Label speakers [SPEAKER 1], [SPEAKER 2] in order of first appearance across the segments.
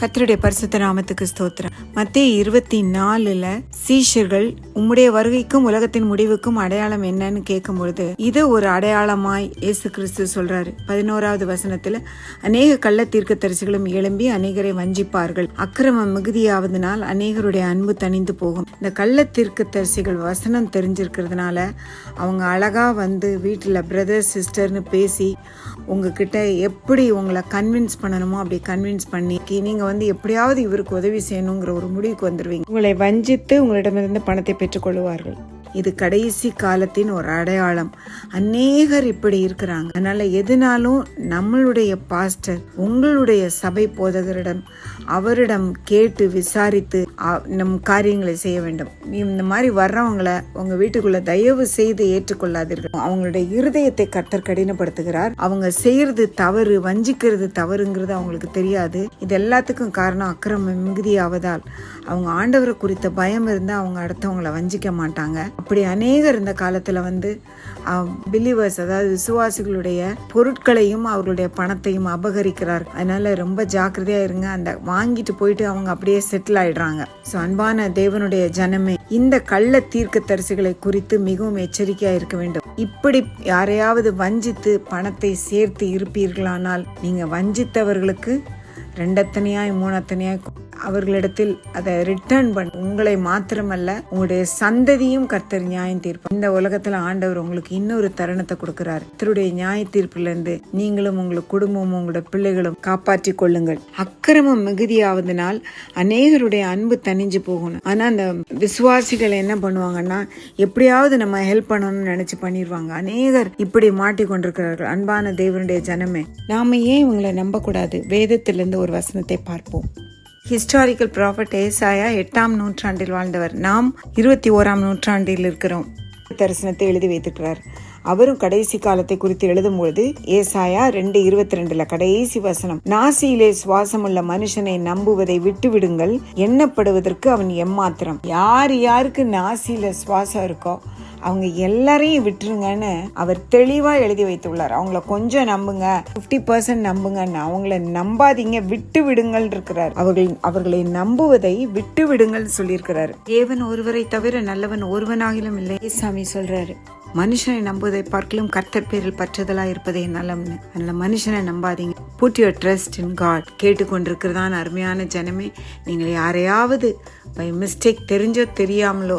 [SPEAKER 1] கத்தருடைய பரிசுத்த நாமத்துக்கு ஸ்தோத்திரம். மத்திய இருபத்தி நாலுல சீஷர்கள் உம்முடைய வருகைக்கும் உலகத்தின் முடிவுக்கும் அடையாளம் என்னன்னு கேட்கும் பொழுது இது ஒரு அடையாளமாய் இயேசு கிறிஸ்து சொல்றாரு. பதினோராவது வசனத்துல அநேக கள்ள தீர்க்கதரிசிகளும் எழும்பி அநேகரை வஞ்சிப்பார்கள். அக்கிரமம் மிகுதியாவதுனால் அநேகருடைய அன்பு தணிந்து போகும். இந்த கள்ள தீர்க்கதரிசிகள் வசனம் தெரிஞ்சிருக்கிறதுனால அவங்க அழகா வந்து வீட்டில் பிரதர் சிஸ்டர்னு பேசி உங்ககிட்ட எப்படி உங்களை கன்வின்ஸ் பண்ணணுமோ அப்படி கன்வின்ஸ் பண்ணி வந்து எப்படியாவது இவருக்கு உதவி செய்யணுங்கிற ஒரு முடிவுக்கு வந்துடுவீங்க உங்களை வஞ்சித்து உங்களிடமிருந்து பணத்தை பெற்றுக்கொள்வார்கள் இது கடைசி காலத்தின் ஒரு அடையாளம். அநேகர் இப்படி இருக்கிறாங்க. அதனால எதுனாலும் நம்மளுடைய பாஸ்டர் உங்களுடைய சபை போதகரிடம் அவரிடம் கேட்டு விசாரித்து நம் காரியங்களை செய்ய வேண்டும். இந்த மாதிரி வர்றவங்கள உங்க வீட்டுக்குள்ள தயவு செய்து ஏற்றுக்கொள்ளாதீர்கள். அவங்களுடைய இருதயத்தை கர்த்தர் கடினப்படுத்துகிறார். அவங்க செய்யறது தவறு வஞ்சிக்கிறது தவறுங்கிறது அவங்களுக்கு தெரியாது. இது எல்லாத்துக்கும் காரணம் அக்கிரமம் மிகுதியாவதால் அவங்க ஆண்டவரை குறித்த பயம் இருந்தால் அவங்க அடுத்தவங்களை வஞ்சிக்க மாட்டாங்க. அப்படி அநேகர் இருந்த காலத்தில் வந்து பிலீவர்ஸ் அதாவது விசுவாசிகளுடைய பொருட்களையும் அவர்களுடைய பணத்தையும் அபகரிக்கிறார். அதனால ரொம்ப ஜாக்கிரதையா இருங்க. அந்த வாங்கிட்டு போயிட்டு அவங்க அப்படியே செட்டில் ஆயிடுறாங்க. ஸோ அன்பான தேவனுடைய ஜனமே இந்த கள்ள தீர்க்க தரிசிகளை குறித்து மிகவும் எச்சரிக்கையா இருக்க வேண்டும். இப்படி யாரையாவது வஞ்சித்து பணத்தை சேர்த்து இருப்பீர்களானால் நீங்க வஞ்சித்தவர்களுக்கு ரெண்டத்தனையாய் மூணத்தனையாய் அவர்களிடத்தில் அதை ரிட்டர்ன் பண்ண உங்களை மாத்திரமல்ல உங்களுடைய சந்ததியும் கர்த்தர் நியாயம் தீர்ப்பார். இந்த உலகத்துல ஆண்டவர் உங்களுக்கு இன்னொரு தருணத்தை கொடுக்கிறார். கர்த்தருடைய நியாய தீர்ப்பிலிருந்து நீங்களும் உங்கள் குடும்பமும் உங்களோட பிள்ளைகளும் காப்பாற்றி கொள்ளுங்கள். அக்கிரமம் மிகுதியாவதுனால் அநேகருடைய அன்பு தணிஞ்சு போகணும். ஆனா அந்த விசுவாசிகள் என்ன பண்ணுவாங்கன்னா எப்படியாவது நம்ம ஹெல்ப் பண்ணணும்னு நினைச்சு பண்ணிடுவாங்க அநேகர் இப்படி மாட்டிக்கொண்டிருக்கிறார்கள் அன்பான தேவனுடைய ஜனமே நாம ஏன் இவங்களை நம்பக்கூடாது? வேதத்திலிருந்து ஒரு வசனத்தை பார்ப்போம். ஹிஸ்டாரிக்கல் ப்ராஃபட் ஏசாயா எட்டாம் நூற்றாண்டில் வாழ்ந்தவர். நாம் இருபத்தி ஓராம் நூற்றாண்டில் இருக்கிறோம். தரிசனத்தை எழுதி வைத்திருக்கிறார். அவரும் கடைசி காலத்தை குறித்து எழுதும்பொழுது ஏசாயா ரெண்டு இருபத்தி ரெண்டுல கடைசி வசனம் நாசியிலே சுவாசமுள்ள மனுஷனை நம்புவதை விட்டுவிடுங்கள். எண்ணப்படுவதற்கு அவன் எம்மாத்திரம்? யார் யாருக்கு நாசியில சுவாசம் இருக்கோ அவங்க எல்லாரையும் விட்டுருங்கன்னு அவர் தெளிவாக எழுதி வைத்துள்ளார். அவங்கள கொஞ்சம் நம்புங்க. 50% பர்சன்ட் நம்புங்கன்னு அவங்கள நம்பாதீங்க விட்டு விடுங்கள் இருக்கிறார். அவர்கள் அவர்களை நம்புவதை விட்டு விடுங்கள் சொல்லியிருக்கிறார். தேவன் ஒருவரை தவிர நல்லவன் ஒருவனாகிலும் இல்லை. சாமி சொல்றாரு மனுஷனை நம்புவதை பார்க்கலும் கர்த்தர் பேரில் பற்றுதலா இருப்பதே நலம்னு. அதனால மனுஷனை நம்பாதீங்க. Put your trust in God கேட்டுக்கொண்டிருக்கிறதான அருமையான ஜனமே நீங்கள் யாரையாவது பை மிஸ்டேக் தெரிஞ்சோ தெரியாமலோ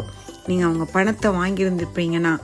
[SPEAKER 1] நீங்கள் அவங்க பணத்தை வாங்கியிருந்திருப்பீங்கன்னா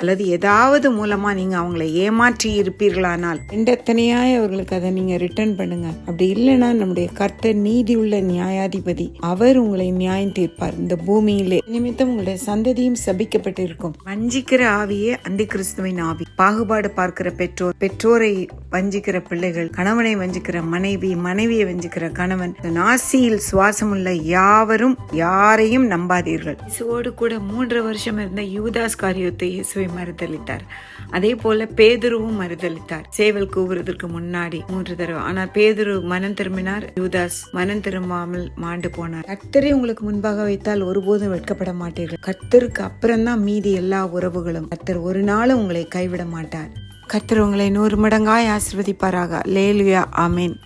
[SPEAKER 1] அல்லது ஏதாவது மூலமா நீங்க அவங்கள ஏமாற்றி இருப்பீர்களானால் எத்தனையாய் அவர்களுக்கு அதை நீங்க ரிட்டர்ன் பண்ணுங்க. அப்படி இல்லைன்னா நம்முடைய கர்த்தர் நீதி உள்ள நியாயாதிபதி அவர் உங்களை நியாயம் தீர்ப்பார். இந்த பூமியிலே நிமித்தம் உங்களுடைய சந்ததியும் சபிக்கப்பட்டிருக்கும். வஞ்சிக்கிற ஆவியே அந்த கிறிஸ்துவின் ஆவி. பாகுபாடு பார்க்கிற பெற்றோர் பெற்றோரை வஞ்சிக்கிற பிள்ளைகள் கணவனை வஞ்சிக்கிற மனைவி மனைவியை வஞ்சிக்கிற கணவன் இந்த நாசியில் சுவாசமுள்ள யாவரும் யாரையும் நம்பாதீர்கள். இசுவோடு கூட மூன்று வருஷம் இருந்த யூதாஸ் காரியத்தை இயேசுவை மறுதளித்தார் அதே போல பேதுருவும் மறுதளித்தார் சேவல் கூவுறதற்கு முன்னாடி மூன்று தடவை. ஆனா பேதுரு மனம் திரும்பினார் யூதாஸ் மனம் திரும்பாமல் மாண்டு போனார். கத்தரை உங்களுக்கு முன்பாக வைத்தால் ஒருபோதும் வெட்கப்பட மாட்டீர்கள். கர்த்தருக்கு அப்புறம்தான் மீதி எல்லா உறவுகளும். கத்தர் ஒரு நாளும் உங்களை கைவிட மாட்டார். கர்த்தர் உங்களை நூறு மடங்காய் ஆசிர்வதிப்பாராக. லேலுயா ஆமேன்